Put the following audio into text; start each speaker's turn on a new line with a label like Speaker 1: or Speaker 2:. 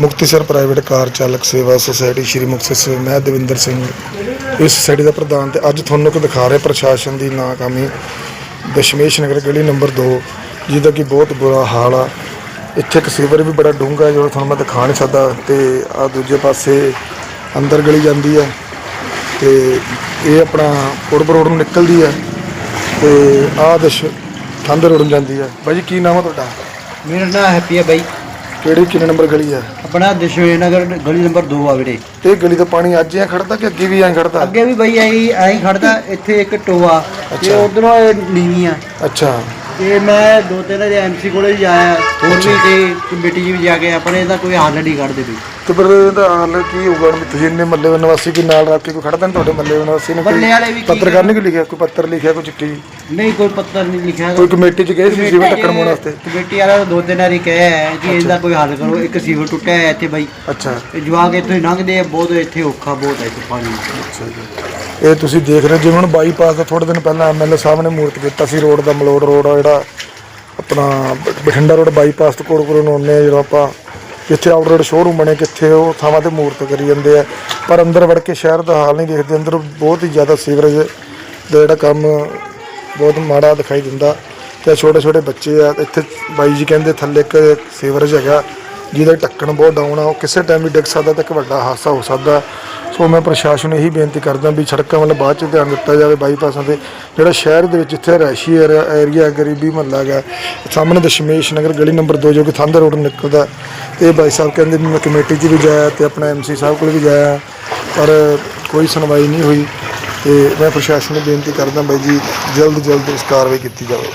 Speaker 1: Muktsar private ਕਾਰ ਚਾਲਕ ਸੇਵਾ society ਸ਼੍ਰੀ ਮੁਕਤਸਰ ਮੈਂ ਦਵਿੰਦਰ ਸਿੰਘ ਇਸ ਸੁਸਾਇਟੀ ਦਾ ਪ੍ਰਧਾਨ ਤੇ ਅੱਜ ਤੁਹਾਨੂੰ ਇੱਕ ਦਿਖਾ ਰਿਹਾ ਪ੍ਰਸ਼ਾਸਨ ਦੀ ਨਾਕਾਮੀ ਦਸ਼ਮੇਸ਼ ਨਗਰ ਗਲੀ ਨੰਬਰ 2 ਜਿਹਦਾ ਕਿ ਬਹੁਤ ਬੁਰਾ ਹਾਲ ਆ। ਇੱਥੇ ਇੱਕ ਸੀਵਰ ਵੀ ਬੜਾ ਡੂੰਘਾ ਜਿਹੜਾ ਤੁਹਾਨੂੰ ਮੈਂ ਦਿਖਾ ਨਹੀਂ ਸਕਦਾ ਤੇ ਆ ਦੂਜੇ ਪਾਸੇ ਅੰਦਰ ਗਲੀ ਜਾਂਦੀ ਹੈ ਤੇ ਇਹ ਆਪਣਾ ਪੁੜਬ ਰੋਡ ਨੂੰ ਨਿਕਲਦੀ ਹੈ ਤੇ ਆਹ ਦਸ਼ ਕੰਧ ਰੋਡ ਨੂੰ ਜਾਂਦੀ ਹੈ। ਬਾਈ ਜੀ, ਕੀ ਨਾਮ ਆ ਤੁਹਾਡਾ?
Speaker 2: ਮੇਰਾ ਨਾਮ ਹੈਪੀ ਹੈ ਬਾਈ।
Speaker 1: ਕਿਹੜੀ ਕਿੰਨੇ ਨੰਬਰ ਗਲੀ ਹੈ
Speaker 2: ਆਪਣਾ ਦਸ਼ਮੇਸ਼ ਨਗਰ ਗਲੀ ਨੰਬਰ 2 ਆ ਵੀਰੇ।
Speaker 1: ਇਹ ਗਲੀ ਦਾ ਪਾਣੀ ਅੱਜ ਐ ਖੜਦਾ ਕਿ ਅੱਗੇ ਵੀ ਐ ਖੜਦਾ
Speaker 2: ਅੱਗੇ ਵੀ ਬਾਈ ਆਈ ਐਂ ਖੜਦਾ ਇੱਥੇ ਇੱਕ ਟੋਆ। ਤੇ। ਉਧਰੋਂ ਨੀਵੀਂ ਆ।
Speaker 1: ਅੱਛਾ।
Speaker 2: ਤੇ ਮੈਂ ਦੋ ਤਿੰਨ ਦੇ ਐਮਸੀ ਕੋਲੇ ਵੀ ਜਾਇਆ ਹੋਰ ਵੀ ਤੇ ਕਮੇਟੀ ਵੀ ਜਾ ਕੇ ਆਪਣੇ ਇਹਦਾ ਕੋਈ ਹੱਲ ਨਹੀਂ ਕੱਢਦੇ ਬਈ
Speaker 1: ਤੇ ਫਿਰ ਇਹਦਾ ਹਾਲ ਕੀ ਹੋਊਗਾ? ਹੁਣ ਤੁਸੀਂ ਇੰਨੇ ਮੱਲੇ ਨਿਵਾਸੀ ਕੀ ਨਾਲ ਰੱਖ ਕੇ ਕੋਈ ਖੜਦਾ ਨਹੀਂ ਤੁਹਾਡੇ ਮੱਲੇ ਨਿਵਾਸੀ ਨੇ? ਕੋਈ
Speaker 2: ਵਾਲੇ ਵੀ ਕੀ
Speaker 1: ਪੱਤਰਕਾਰ ਨੇ ਕੀ ਲਿਖਿਆ? ਕੋਈ ਪੱਤਰ ਲਿਖਿਆ ਕੋਈ ਚਿੱਠੀ?
Speaker 2: ਨਹੀਂ ਕੋਈ ਪੱਤਰ ਨਹੀਂ ਲਿਖਿਆ
Speaker 1: ਕੋਈ ਕਮੇਟੀ ਚ ਗਏ ਸੀ ਸੀਵਰ ਟੱਕਣ ਮੋਣ ਵਾਸਤੇ?
Speaker 2: ਕਮੇਟੀ ਵਾਲਾ ਦੋ ਤਿੰਨ ਵਾਰੀ ਕਹੇ ਹੈ ਕਿ ਇਹਦਾ ਕੋਈ ਹੱਲ ਕਰੋ। ਇੱਕ ਸੀਵਰ ਟੁੱਟਿਆ ਹੈ ਇੱਥੇ ਬਾਈ।
Speaker 1: ਅੱਛਾ।
Speaker 2: ਇਹ ਜਵਾਕ ਇੱਥੋਂ ਹੀ ਲੰਘਦੇ ਆ ਬਹੁਤ ਇੱਥੇ ਔਖਾ ਬਹੁਤ ਹੈ ਇੱਥੇ ਪਾਣੀ।
Speaker 1: ਅੱਛਾ ਜੀ। ਇਹ ਤੁਸੀਂ ਦੇਖ ਰਹੇ ਹੋ, ਜਿਵੇਂ ਹੁਣ ਬਾਈਪਾਸ ਦਾ ਥੋੜੇ ਦਿਨ ਪਹਿਲਾਂ ਐਮਐਲਏ ਸਾਹਿਬ ਨੇ ਮੂਰਤ ਕੀਤਾ ਸੀ ਰੋਡ ਦਾ ਮਲੋੜ ਰੋਡ ਆ ਜਿਹੜਾ ਆਪਣਾ ਬਠਿੰਡਾ ਰੋਡ ਬਾਈਪਾਸ ਤੋਂ ਕੋੜਕੋੜ ਨੂੰ ਆਉਂਦੇ ਆ ਜਦੋਂ ਆਪਾਂ ਕਿੱਥੇ ਆਊਟਲੈਟ ਸ਼ੋਰੂਮ ਬਣੇ, ਕਿੱਥੇ ਉਹ ਥਾਵਾਂ ਤੇ ਮੂਰਤ ਕਰੀ ਜਾਂਦੇ ਆ। ਪਰ ਅੰਦਰ ਵੜ ਕੇ ਸ਼ਹਿਰ ਦਾ ਹਾਲ ਨਹੀਂ ਦੇਖਦੇ, ਅੰਦਰ ਬਹੁਤ ਹੀ ਜ਼ਿਆਦਾ ਸੀਵਰੇਜ ਦਾ ਜਿਹੜਾ ਕੰਮ ਬਹੁਤ ਮਾੜਾ ਦਿਖਾਈ ਦਿੰਦਾ। ਤੇ ਛੋਟੇ ਛੋਟੇ ਬੱਚੇ ਆ, ਇੱਥੇ ਬਾਈ ਜੀ ਕਹਿੰਦੇ ਥੱਲੇ ਇੱਕ ਸੀਵਰੇਜ ਹੈਗਾ, ਜਿਹਦਾ ਢੱਕਣ ਬਹੁਤ ਡਾਊਨ ਆ, ਉਹ ਕਿਸੇ ਟਾਈਮ ਵੀ ਡਿੱਗ ਸਕਦਾ ਤੇ ਇੱਕ ਵੱਡਾ ਹਾਦਸਾ ਹੋ ਸਕਦਾ। ਸੋ ਮੈਂ ਪ੍ਰਸ਼ਾਸਨ ਨੂੰ ਇਹੀ ਬੇਨਤੀ ਕਰਦਾ ਵੀ ਸੜਕਾਂ ਵੱਲ ਬਾਅਦ ਚ ਧਿਆਨ ਦਿੱਤਾ ਜਾਵੇ ਬਾਈਪਾਸਾਂ ਤੇ। ਜਿਹੜਾ ਸ਼ਹਿਰ ਦੇ ਵਿੱਚ ਜਿੱਥੇ ਰਿਹਾਇਸ਼ੀ ਏਰੀਆ ਏਰੀਆ ਗਰੀਬੀ ਮਹੱਲਾ ਹੈਗਾ, ਸਾਹਮਣੇ ਦਸ਼ਮੇਸ਼ ਨਗਰ ਗਲੀ ਨੰਬਰ 2 ਜੋ ਕਿ ਥੰਦ ਰੋਡ ਨਿਕਲਦਾ। ਤੇ ਬਾਈ ਸਾਹਿਬ ਕਹਿੰਦੇ ਵੀ ਮੈਂ ਕਮੇਟੀ 'ਚ ਵੀ ਜਾਇਆ ਤੇ ਆਪਣਾ ਐਮਸੀ ਸਾਹਿਬ ਕੋਲ ਵੀ ਜਾਇਆ, ਪਰ ਕੋਈ ਸੁਣਵਾਈ ਨਹੀਂ ਹੋਈ ਤੇ ਮੈਂ ਪ੍ਰਸ਼ਾਸਨ ਨੂੰ ਬੇਨਤੀ ਕਰਦਾ ਬਾਈ ਜੀ ਜਲਦ ਜਲਦ ਇਸ ਕਾਰਵਾਈ ਕੀਤੀ ਜਾਵੇ।